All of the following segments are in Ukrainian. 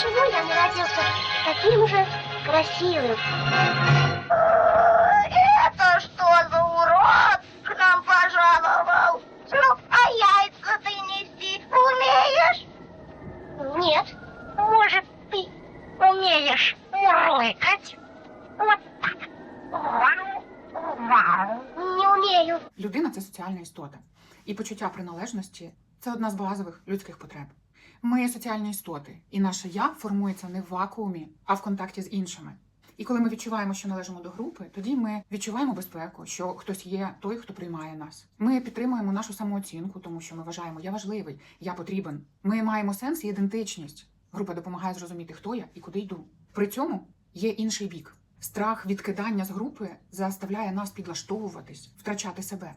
родился таким же красивым. Это что за урод к нам пожаловал? Ну, а яйца ты нести умеешь? Нет, может, ты умеешь мурлыкать? Вот так. Вау, вау. Не умею. Людина це соціальна істота, і почуття приналежності це одна з базових людських потреб. Ми є соціальні істоти, і наше я формується не в вакуумі, а в контакті з іншими. І коли ми відчуваємо, що належимо до групи, тоді ми відчуваємо безпеку, що хтось є той, хто приймає нас. Ми підтримуємо нашу самооцінку, тому що ми вважаємо, я важливий, я потрібен. Ми маємо сенс і ідентичність. Група допомагає зрозуміти, хто я і куди йду. При цьому є інший бік. Страх відкидання з групи заставляє нас підлаштовуватись, втрачати себе.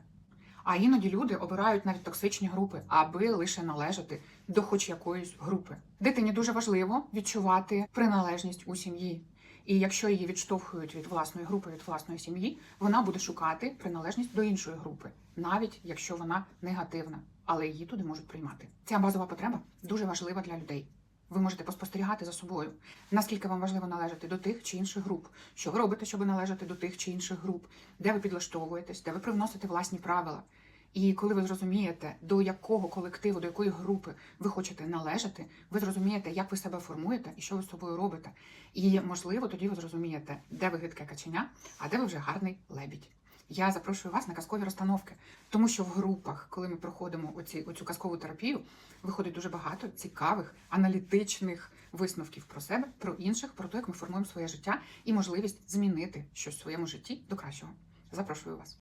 А іноді люди обирають навіть токсичні групи, аби лише належати до хоч якоїсь групи. Дитині дуже важливо відчувати приналежність у сім'ї. І якщо її відштовхують від власної групи, від власної сім'ї, вона буде шукати приналежність до іншої групи, навіть якщо вона негативна, але її туди можуть приймати. Ця базова потреба дуже важлива для людей. Ви можете поспостерігати за собою, наскільки вам важливо належати до тих чи інших груп, що ви робите, щоб належати до тих чи інших груп, де ви підлаштовуєтесь, де ви привносите власні правила. І коли ви зрозумієте, до якого колективу, до якої групи ви хочете належати, ви зрозумієте, як ви себе формуєте і що ви з собою робите. І можливо, тоді ви зрозумієте, де ви гидке каченя, а де ви вже гарний лебідь. Я запрошую вас на казкові розстановки, тому що в групах, коли ми проходимо оці, оцю казкову терапію, виходить дуже багато цікавих аналітичних висновків про себе, про інших, про те, як ми формуємо своє життя і можливість змінити щось в своєму житті до кращого. Запрошую вас.